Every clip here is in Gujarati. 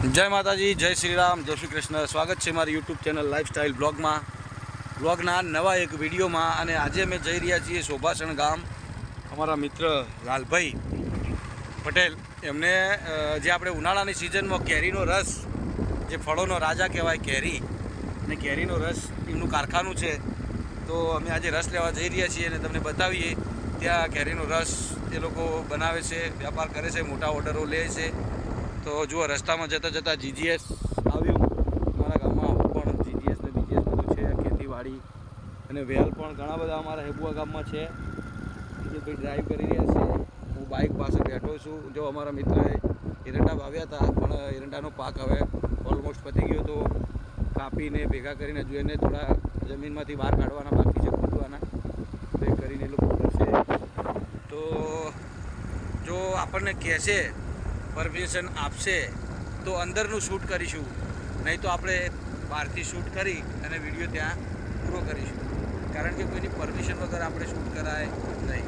જય માતાજી, જય શ્રી રામ જય શ્રી કૃષ્ણ. સ્વાગત છે મારી યુટ્યુબ ચેનલ લાઈફસ્ટાઈલ બ્લોગમાં. બ્લોગના નવા એક વિડીયોમાં અને આજે અમે જઈ રહ્યા છીએ શોભાસણ ગામ. અમારા મિત્ર લાલભાઈ પટેલ, એમને જે આપણે ઉનાળાની સિઝનમાં કેરીનો રસ, જે ફળોનો રાજા કહેવાય કેરી અને કેરીનો રસ એમનું કારખાનું છે. તો અમે આજે રસ લેવા જઈ રહ્યા છીએ અને તમને બતાવીએ, ત્યાં કેરીનો રસ એ લોકો બનાવે છે, વ્યાપાર કરે છે, મોટા ઓર્ડરો લે છે. તો જુઓ, રસ્તામાં જતાં જતાં જીજીએસ આવ્યું. અમારા ગામમાં પણ જીજીએસ ને બીજીએસ બધું છે, ખેતીવાડી અને વેલ પણ ઘણા બધા અમારા હેબુઆ ગામમાં છે. જે ભાઈ ડ્રાઈવ કરી રહ્યા છે. હું બાઇક પાસે બેઠો છું. જો અમારા મિત્રએ એરંડા વાવ્યા હતા, પણ એરંડાનો પાક હવે ઓલમોસ્ટ પતી ગયો તો કાપીને ભેગા કરીને હજુ એને થોડા જમીનમાંથી બહાર કાઢવાના, બાકી છે ખૂટવાના. તો કરીને એ લોકો કરશે. તો જો આપણને કહેશે પરમિશન આપશે, તો અંદરનું શૂટ કરીશું. નહીં તો આપણે બહારથી શૂટ કરી અને વીડિયો ત્યાં પૂરો કરીશું. કારણ કે કોઈની પરમિશન વગર આપણે શૂટ કરાય નહીં.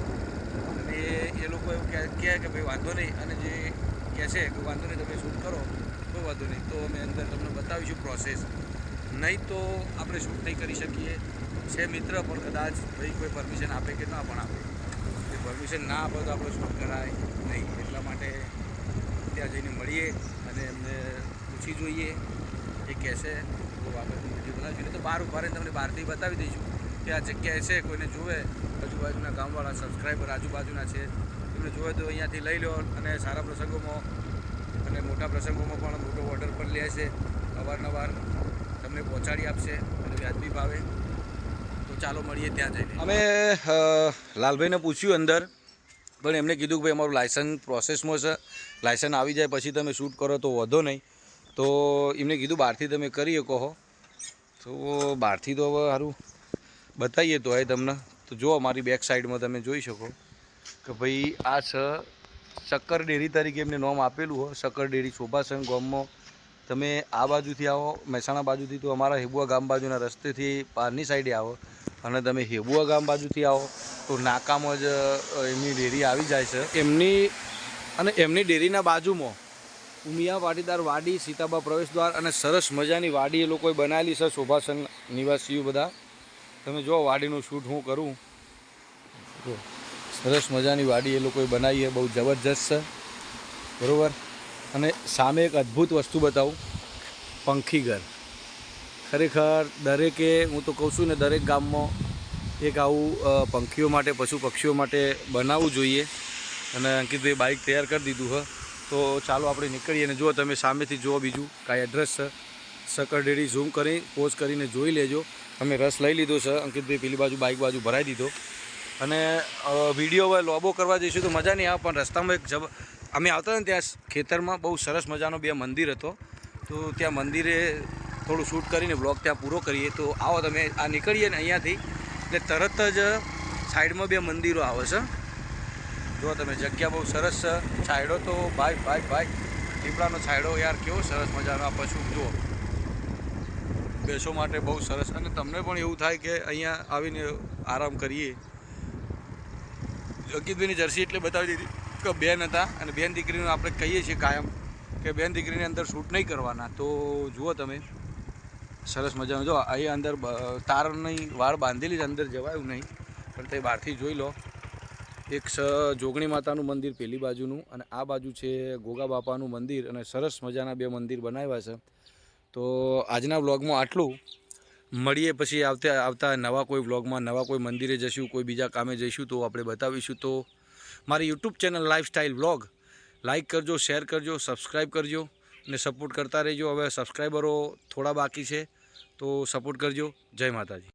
અને એ લોકો એવું કહે કે ભાઈ, વાંધો નહીં. અને જે કહેશે કે વાંધો નહીં, તમે શૂટ કરો. કોઈ વાંધો નહીં. તો અમે અંદર તમને બતાવીશું પ્રોસેસ નહીં તો આપણે શૂટ નહીં કરી શકીએ. છે મિત્ર, પણ કદાચ ભાઈ કોઈ પરમિશન આપે કે ના પણ આપે. પરમિશન ના આપે તો આપણે શૂટ કરાય નહીં. એટલા માટે ત્યાં જઈને મળીએ અને એમને પૂછી જોઈએ. એ કહેશે તો આગળની વીડિયો બનાવીશું તો બહાર ઊભા રહીને તમને બહારથી બતાવી દઈશું કે આ જગ્યાએ છે, કોઈને જોવે. આજુબાજુના ગામવાળા સબસ્ક્રાઈબર આજુબાજુના છે. એમને જોવે તો અહીંયાથી લઈ લો અને સારા પ્રસંગોમાં અને મોટા પ્રસંગોમાં પણ મોટો ઓર્ડર પણ લે છે. અવારનવાર તમને પહોંચાડી આપશે અને વ્યાજબી ભાવે. તો ચાલો મળીએ ત્યાં જઈને. અમે લાલભાઈને પૂછ્યું અંદર પણ એમને કીધું કે ભાઈ, અમારું લાયસન્સ પ્રોસેસમાં છે. લાયસન્સ આવી જાય, પછી તમે શૂટ કરો તો વધો નહીં. તો એમને કીધું, બહારથી તમે કરી શકો હો તો બહારથી તો હવે સારું બતાવીએ તો એ તમને. તો જો અમારી બેક સાઈડમાં તમે જોઈ શકો કે ભાઈ, આ છે શક્કર ડેરી તરીકે એમને નામ આપેલું હોય. શક્કર ડેરી શોભાસંગ ગામમાં. તમે આ બાજુથી આવો, મહેસાણા બાજુથી તો અમારા હિબુઆ ગામ બાજુના રસ્તેથી બહારની સાઈડે આવો. અને તમે હેબુઆ ગામ બાજુથી આવો, તો નાકામાં જ એમની ડેરી આવી જાય છે. એમની, અને એમની ડેરીના બાજુમાં ઉમિયા પાટીદાર વાડી, સીતાબા પ્રવેશદ્વાર અને સરસ મજાની વાડી એ લોકોએ બનાવેલી છે, શોભાસન નિવાસીઓ બધા. તમે જો વાડીનું શૂટ હું કરું. જો સરસ મજાની વાડી એ લોકોએ બનાવી બહુ જબરજસ્ત છે. બરાબર? અને સામે એક અદ્ભુત વસ્તુ બતાવું. પંખી ઘર. ખરેખર દરેકે, હું તો કહું છું ને, દરેક ગામમાં એક આવું પંખીઓ માટે, પશુ પક્ષીઓ માટે બનાવવું જોઈએ. અને અંકિતભાઈ બાઇક તૈયાર કરી દીધું હ. તો ચાલો આપણે નીકળીએ અને જુઓ, તમે સામેથી જુઓ બીજું કાંઈ એડ્રેસ છે. સકર ડેરી ઝૂમ કરી પોઝ કરીને જોઈ લેજો. અમે રસ લઈ લીધો છે. અંકિતભાઈ પેલી બાજુ બાઇક બાજુ ભરાઈ દીધો. અને વીડિયો હવે લોબો કરવા જઈશું તો મજા નહીં આવે, પણ રસ્તામાં એક જબ, અમે આવતા ને ત્યાં ખેતરમાં, બહુ સરસ મજાનો બે મંદિર હતો. તો ત્યાં મંદિરે થોડું શૂટ કરીને બ્લોગ ત્યાં પૂરો કરીએ. તો આવો તમે, આ નીકળીએ ને અહીંયાથી. એટલે તરત જ સાઈડમાં બે મંદિરો આવે છે. જો તમે જગ્યા બહુ સરસ છે. છાંયડો તો ભાઈ ભાઈ ભાઈ. લીમડાનો છાંયડો યાર કેવો સરસ મજાનો. આ પશુ જુઓ. બેસો માટે બહુ સરસ. અને તમને પણ એવું થાય કે અહીંયા આવીને આરામ કરીએ. અંકિતભાઈની જર્સી એટલે બતાવી દીધી કે બેન હતા. અને બેન દીકરીનું આપણે કહીએ છીએ કાયમ કે બેન દીકરીની અંદર શૂટ નહીં કરવાના. તો જુઓ તમે. સરસ મજાનું. જો, અહીં અંદર તાર તારની વાળ બાંધેલી જ અંદર જવાયું નહીં, પણ તે બહારથી જોઈ લો. એક જોગણી માતાનું મંદિર પેલી બાજુનું અને આ બાજુ છે ગોગા બાપાનું મંદિર અને સરસ મજાના બે મંદિર બનાવ્યા છે. તો આજના વ્લોગમાં આટલું. મળીએ પછી આવતા આવતા નવા કોઈ વ્લોગમાં, નવા કોઈ મંદિરે જઈશું કોઈ બીજા કામે જઈશું તો આપણે બતાવીશું. તો મારી YouTube channel lifestyle vlog. Like કરજો, શેર કરજો, સબસ્ક્રાઈબ કરજો અને સપોર્ટ કરતા રહેજો. હવે સબસ્ક્રાઈબરો થોડા બાકી છે. તો સપોર્ટ કરજો. જય માતાજી.